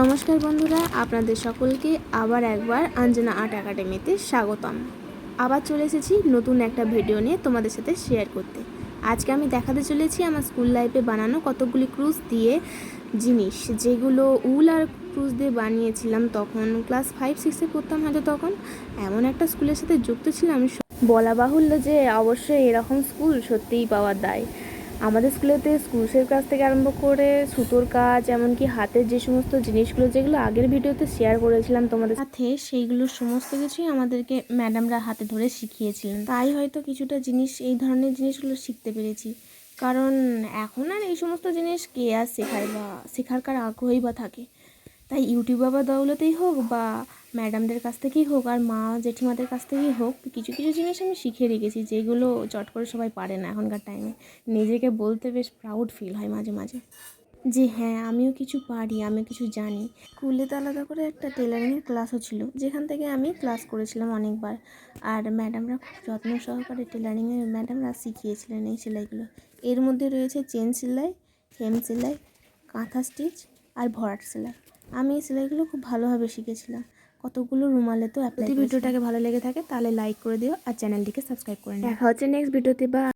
নমস্কার বন্ধুরা, আপনাদের সকলকে আবার একবার আঞ্জনা আর্ট একাডেমিতে স্বাগতম। আবার চলে এসেছি নতুন একটা ভিডিও নিয়ে তোমাদের সাথে শেয়ার করতে। আজকে আমি দেখাতে চলেছি আমার স্কুল লাইফে বানানো কতগুলি ক্রুজ দিয়ে জিনিস। যেগুলো উল আর ক্রুজ দিয়ে বানিয়েছিলাম তখন ক্লাস ফাইভ সিক্সে পড়তাম হয়তো তখন। এমন একটা স্কুলের সাথে যুক্ত ছিলাম, বলা বাহুল্য যে অবশ্যই এরকম স্কুল সত্যিই পাওয়া দায়। আমাদের স্কুলেতে স্কুলসের কাজ থেকে আরম্ভ করে সুতোর কাজ, এমনকি হাতের যে সমস্ত জিনিসগুলো, যেগুলো আগের ভিডিওতে শেয়ার করেছিলাম তোমাদের সাথে সেইগুলো সমস্ত কিছুই আমাদেরকে ম্যাডামরা হাতে ধরে শিখিয়েছিলেন। তাই হয়তো কিছুটা জিনিস, এই ধরনের জিনিসগুলো শিখতে পেরেছি। কারণ এখন আর এই সমস্ত জিনিস কে আর শেখায় বা, শেখার কার আগ্রহই বা থাকে। তাই ইউটিউব বাবা দৌলতেই হোক বা ম্যাডামদের কাছ থেকেই হোক আর মা জেঠিমাদের কাছ থেকেই হোক, কিছু কিছু জিনিস আমি শিখে রেখেছি যেগুলো চট করে সবাই পারে না এখনকার টাইমে নিজেকে বলতে বেশ প্রাউড ফিল হয় মাঝে মাঝে। যে হ্যাঁ আমিও কিছু পারি, আমিও কিছু জানি। স্কুলে তো আলাদা করে একটা টেলারিংয়ের ক্লাসও ছিল, যেখান থেকে আমি ক্লাস করেছিলাম অনেকবার। আর ম্যাডামরা খুব যত্ন সহকারে টেলারিংয়ের ম্যাডামরা শিখিয়েছিলেন এই সেলাইগুলো। এর মধ্যে রয়েছে চেন সেলাই হেম সেলাই, কাঁথা স্টিচ আর ভরাট সেলাই। আমি এই সেলাইগুলো খুব ভালোভাবে শিখেছিলাম। কতগুলো রুমালে তো যদি ভিডিওটাকে ভালো লেগে থাকে তাহলে লাইক করে দিও আর চ্যানেলটিকে সাবস্ক্রাইব করে নিও। দেখা হচ্ছে নেক্সট ভিডিওতে বা